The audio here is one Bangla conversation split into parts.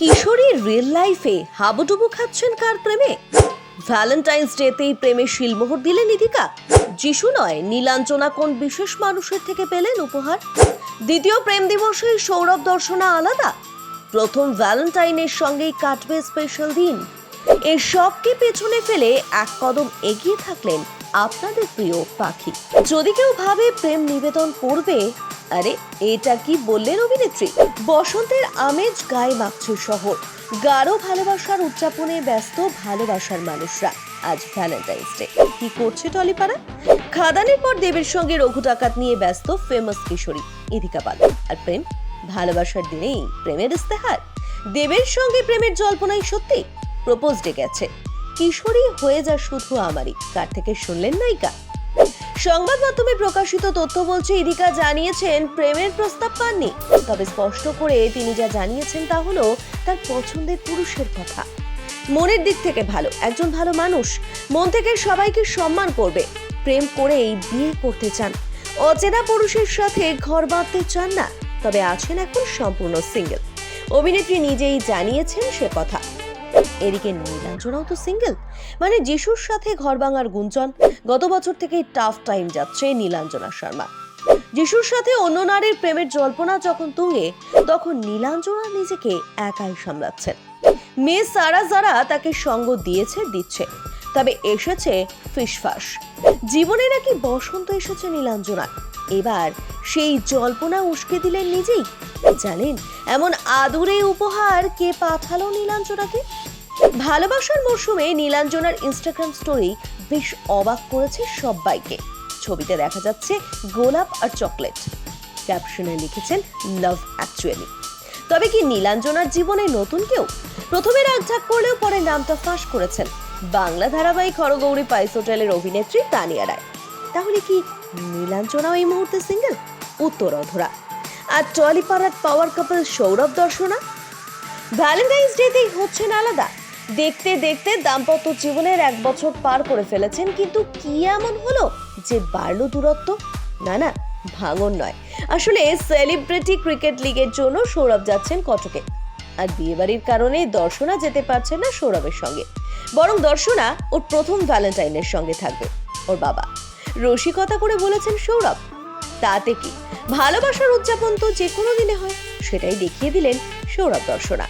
কিশোরী রিয়েল লাইফে হাবুডুবু খাচ্ছেন কার প্রেমে? ভ্যালেন্টাইন্স ডেতেই প্রেমে শিলমোহর দিলেন নিধিকা যিশু নয়, নীলাঞ্জনা কোন বিশেষ মানুষের থেকে পেলেন উপহার? দ্বিতীয় প্রেম দিবসে সৌরভ দর্শনা আলাদা। প্রথম ভ্যালেন্টাইনের সঙ্গেই কাটবে স্পেশাল দিন। এর সবকে পেছনে ফেলে এক কদম এগিয়ে থাকলেন আপনাদের প্রিয় পাখি। যদি কেউ ভাবে প্রেম নিবেদন করবে আরে, এটা কি বললেন অভিনেত্রী? বসন্তের আমেজ গায়ে মাখছে শহর। গাঢ় ভালোবাসার উদযাপনে ব্যস্ত ভালোবাসার মানুষরা। আজ ভ্যালেন্টাইন্স ডে কি করছে টলিপাড়া? খাদানের পর দেবের সঙ্গে রঘু ডাকাত নিয়ে ব্যস্ত ফেমাস কিশোরী ইদিকা পাল। আর প্রেম? ভালোবাসার দিনেই প্রেমের ইস্তেহার দেবের সঙ্গে প্রেমের জল্পনাই সত্যি। প্রপোজ ডে গেছে। কিশোরী হয়ে যা শুধু আমারই। কার থেকে শুনলেন নায়িকা? সংবাদ মাধ্যমে প্রকাশিত তথ্য বলছে ইদিকা জানিয়েছেন, প্রেমের প্রস্তাব পাননি। তবে স্পষ্ট করে তিনি যা জানিয়েছেন তা হলো, তার পছন্দের পুরুষের কথা। মনের দিক থেকে ভালো, একজন ভালো মানুষ। মন থেকে সবাইকে সম্মান করবে। প্রেম করেই বিয়ে করতে চান। অচেনা পুরুষের সাথে ঘর বাঁধতে চান না, তবে আছেন এখন সম্পূর্ণ সিঙ্গেল। অভিনেত্রী নিজেই জানিয়েছেন সে কথা। এদিকে নীলাঞ্জনাও তো সিঙ্গেল। মানে যিশুর সাথে ঘর ভাঙার গুঞ্জন, গত বছর থেকে টাফ টাইম যাচ্ছে নীলাঞ্জনা শর্মা। যিশুর সাথে অন্য নারীর প্রেমের জল্পনা যখন তুঙ্গে, তখন নীলাঞ্জনা নিজেকে একাই সামলাচ্ছেন। মেয়ে সারা যারা তাকে সঙ্গ দিয়েছে, দিচ্ছে। তবে এসেছে ফিসফাস। জীবনে নাকি বসন্ত এসেছে নীলাঞ্জনা এবার সেই জল্পনা উস্কে দিলেন নিজেই। জানেন, এমন আদুরে উপহার কে পাঠালো নীলাঞ্জনাকে? ভালোবাসার মরশুমে নীলাঞ্জনার ইনস্টাগ্রাম স্টোরি বেশ অবাক করেছে সবাইকে ছবিতে দেখা যাচ্ছে গোলাপ আর চকলেট। ক্যাপশনে লিখেছেন লাভ অ্যাকচুয়ালি তবে কি নীলাঞ্জনার জীবনে নতুন কেউ? প্রথমে রাগঝাক করলেও পরে নামটা ফাঁস করেছেন বাংলা ধারাবাহিক হরগৌরী পাইস হোটেলের অভিনেত্রী তানিয়া রায়। তাহলে কি নীলাঞ্জনাও এই মুহূর্তে সিঙ্গেল উত্তর অধরা। আর টলিপাড়ার power couple Sourav Darshana? Valentine's ডেতেই হচ্ছেন আলাদা। দেখতে দেখতে দাম্পত্য জীবনের এক বছর পার করে ফেলেছেন, কিন্তু কি এমন হলো যে বাড়লো দূরত্ব? না না, ভাঙন নয়। আসলে সেলিব্রিটি ক্রিকেট লিগের জন্য সৌরভ যাচ্ছেন কটকে। আর বিয়েবাড়ির কারণে দর্শনা যেতে পারছে না সৌরভের সঙ্গে। বরং দর্শনা ওর প্রথম ভ্যালেন্টাইনের সঙ্গে থাকবে, ওর বাবা। রসিকতা করে বলেছেন সৌরভ, তাতে কি? ভালোবাসার উদযাপন তো যে কোনো দিনে হয়, সেটাই দেখিয়ে দিলেন সৌরভ দর্শনা।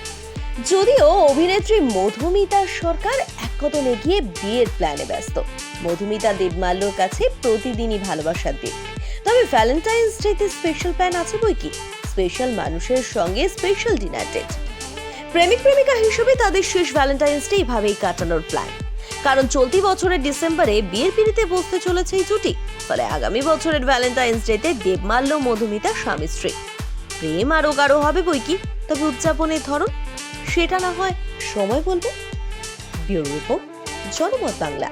যদিও অভিনেত্রী মধুমিতা সরকার এক কদম এগিয়ে বিয়ের প্ল্যানে ব্যস্ত। মধুমিতা দেবমাল্যর কাছে প্রতিদিনই ভালোবাসার দিক তবে ভ্যালেন্টাইন্স ডেতে স্পেশাল প্ল্যান আছে বই কি? স্পেশাল মানুষের সঙ্গে স্পেশাল ডিনার ডেট প্রেমিক প্রেমিকা হিসেবে তাদের শেষ ভ্যালেন্টাইন্স ডে এইভাবেই কাটানোর প্ল্যান কারণ চলতি বছরের ডিসেম্বরে বিয়ের পিড়িতে বসতে চলেছে এই জুটি। ফলে আগামী বছরের ভ্যালেন্টাইন্স ডেতে দেবমাল্য মধুমিতা স্বামী স্ত্রী। প্রেম আরও গাঢ় হবে বই কি? তবে উদযাপনের ধরন? সেটা না হয় সময় বলবে ব্যুরো রিপোর্ট জনমত বাংলা।